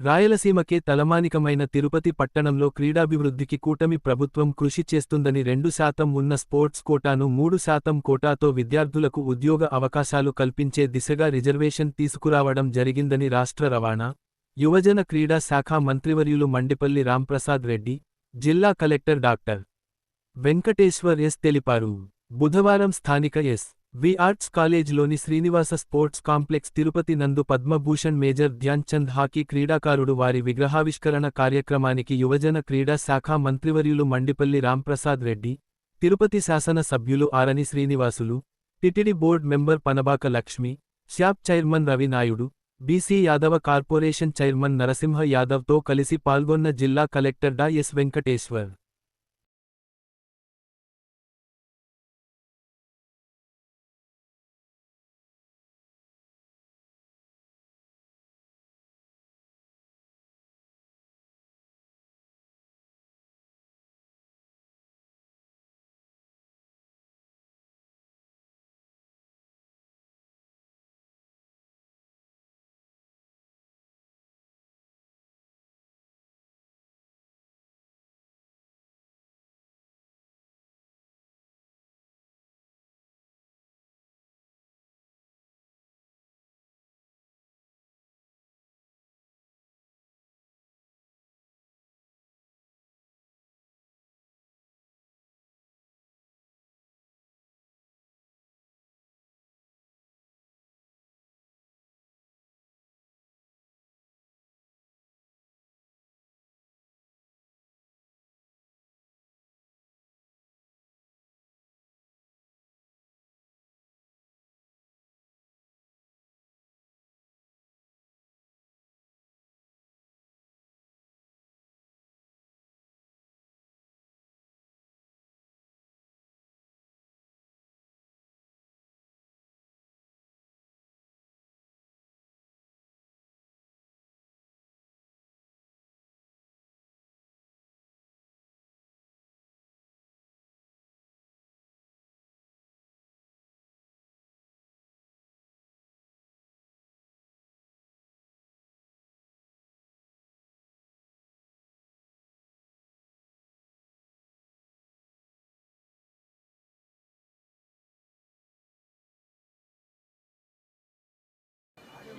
రాయలసీమకే తలమానికమైన తిరుపతి పట్టణంలో క్రీడాభివృద్ధికి కూటమి ప్రభుత్వం కృషి చేస్తుందని రెండు శాతం ఉన్న స్పోర్ట్స్ కోటాను మూడు శాతం కోటాతో విద్యార్థులకు ఉద్యోగ అవకాశాలు కల్పించే దిశగా రిజర్వేషన్ తీసుకురావడం జరిగిందని రాష్ట్ర రవాణా యువజన క్రీడా శాఖ మంత్రివర్యులు మండిపల్లి రాంప్రసాద్ రెడ్డి జిల్లా కలెక్టర్ డాక్టర్ వెంకటేశ్వర్ ఎస్ తెలిపారు. బుధవారం స్థానిక ఎస్. వి ఆర్ట్స్ కాలేజ్లోని శ్రీనివాస స్పోర్ట్స్ కాంప్లెక్స్ తిరుపతి నందు పద్మభూషణ్ మేజర్ ధ్యాన్ చంద్ హాకీ క్రీడాకారుడు వారి విగ్రహావిష్కరణ కార్యక్రమానికి యువజన క్రీడా శాఖ మంత్రివర్యులు మండిపల్లి రాంప్రసాద్ రెడ్డి తిరుపతి శాసన సభ్యులు Arani Srinivasulu TTD board member Panabaka Lakshmi SAAP chairman Ravi Naidu BC Yadava corporation chairman Narasimha యాదవ్తో కలిసి పాల్గొన్న జిల్లా కలెక్టర్ డా ఎస్ వెంకటేశ్వర్.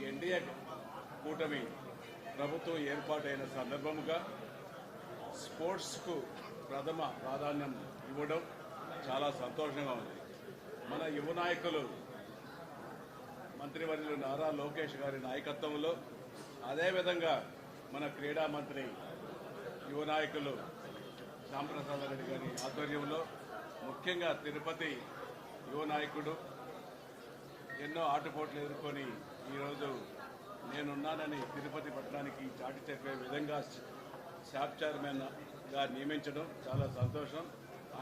ఎన్డీఏ కూటమి ప్రభుత్వం ఏర్పాటైన సందర్భముగా స్పోర్ట్స్కు ప్రథమ ప్రాధాన్యం ఇవ్వడం చాలా సంతోషంగా ఉంది. మన యువ నాయకులు మంత్రివర్యులు నారా లోకేష్ గారి నాయకత్వంలో అదేవిధంగా మన క్రీడా మంత్రి యువ నాయకులు శ్యాంప్రసాద్ రెడ్డి గారి ఆధ్వర్యంలో ముఖ్యంగా తిరుపతి యువ నాయకుడు ఎన్నో ఆటుపోట్లు ఎదుర్కొని ఈరోజు నేనున్నానని తిరుపతి పట్టణానికి చాటి చెప్పే విధంగా షాప్ చైర్మన్గా నియమించడం చాలా సంతోషం.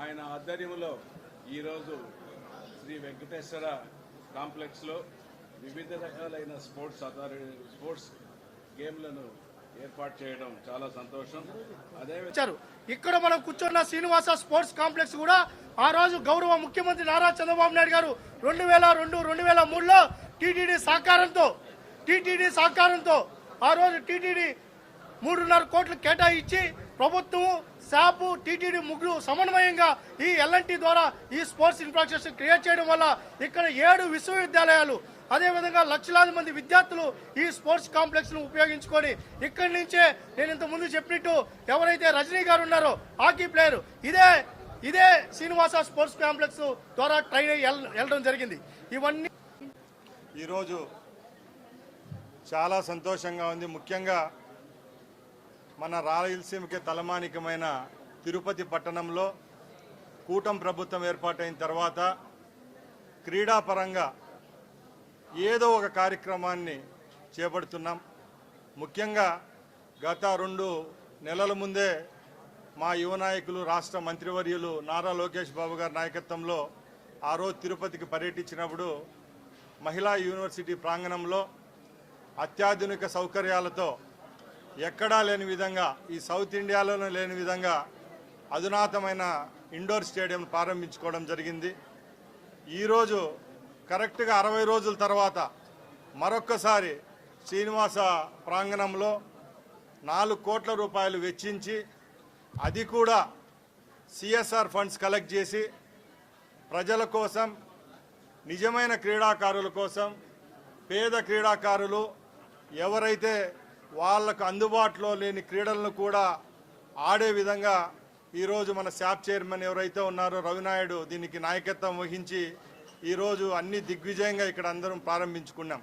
ఆయన ఆధ్వర్యంలో ఈరోజు శ్రీ వెంకటేశ్వర కాంప్లెక్స్లో వివిధ రకాలైన స్పోర్ట్స్ అథారిటీ స్పోర్ట్స్ గేమ్లను ఏర్పాటు చేయడం చాలా సంతోషం. అదే ఇక్కడ మనం కూర్చున్న శ్రీనివాస స్పోర్ట్స్ కాంప్లెక్స్ కూడా ఆ రోజు గౌరవ ముఖ్యమంత్రి నారా చంద్రబాబు నాయుడు గారు రెండు వేల రెండు రెండు వేల మూడులో టీటీడీ సహకారంతో టీటీడీ సహకారంతో ఆ రోజు టీటీడీ మూడున్నర కోట్లు కేటాయించి ప్రభుత్వము శాపు టీటీడీ ముగ్గురు సమన్వయంగా ఈ ఎల్ఎన్టీ ద్వారా ఈ స్పోర్ట్స్ ఇన్ఫ్రాస్ట్రక్చర్ క్రియేట్ చేయడం వల్ల ఇక్కడ ఏడు విశ్వవిద్యాలయాలు అదేవిధంగా లక్షలాది మంది విద్యార్థులు ఈ స్పోర్ట్స్ కాంప్లెక్స్ను ఉపయోగించుకొని ఇక్కడి నుంచే నేను ఇంతకుముందు చెప్పినట్టు ఎవరైతే రజనీ గారు ఉన్నారో హాకీ ప్లేయర్ ఇదే ఇదే శ్రీనివాస స్పోర్ట్స్ కాంప్లెక్స్ ద్వారా ట్రైన్ అయ్యి వెళ్ళడం జరిగింది. ఇవన్నీ ఈరోజు చాలా సంతోషంగా ఉంది. ముఖ్యంగా మన రాయలసీమకి తలమానికమైన తిరుపతి పట్టణంలో కూటం ప్రభుత్వం ఏర్పాటైన తర్వాత క్రీడాపరంగా ఏదో ఒక కార్యక్రమాన్ని చేపడుతున్నాం. ముఖ్యంగా గత రెండు నెలల ముందే మా యువ నాయకులు రాష్ట్ర మంత్రివర్యులు నారా లోకేష్ బాబు గారి నాయకత్వంలో ఆ రోజు తిరుపతికి పర్యటించినప్పుడు మహిళా యూనివర్సిటీ ప్రాంగణంలో అత్యాధునిక సౌకర్యాలతో ఎక్కడా లేని విధంగా ఈ సౌత్ ఇండియాలోనే లేని విధంగా అధునాతమైన ఇండోర్ స్టేడియం ప్రారంభించుకోవడం జరిగింది. ఈరోజు కరెక్ట్గా అరవై రోజుల తర్వాత మరొక్కసారి శ్రీనివాస ప్రాంగణంలో నాలుగు కోట్ల రూపాయలు వెచ్చించి అది కూడా సిఎస్ఆర్ ఫండ్స్ కలెక్ట్ చేసి ప్రజల కోసం నిజమైన క్రీడాకారుల కోసం పేద క్రీడాకారులు ఎవరైతే వాళ్ళకు అందుబాటులో లేని క్రీడలను కూడా ఆడే విధంగా ఈరోజు మన శాప్ చైర్మన్ ఎవరైతే ఉన్నారో రవినాయుడు దీనికి నాయకత్వం వహించి ఈరోజు అన్ని దిగ్విజయంగా ఇక్కడ అందరం ప్రారంభించుకున్నాం.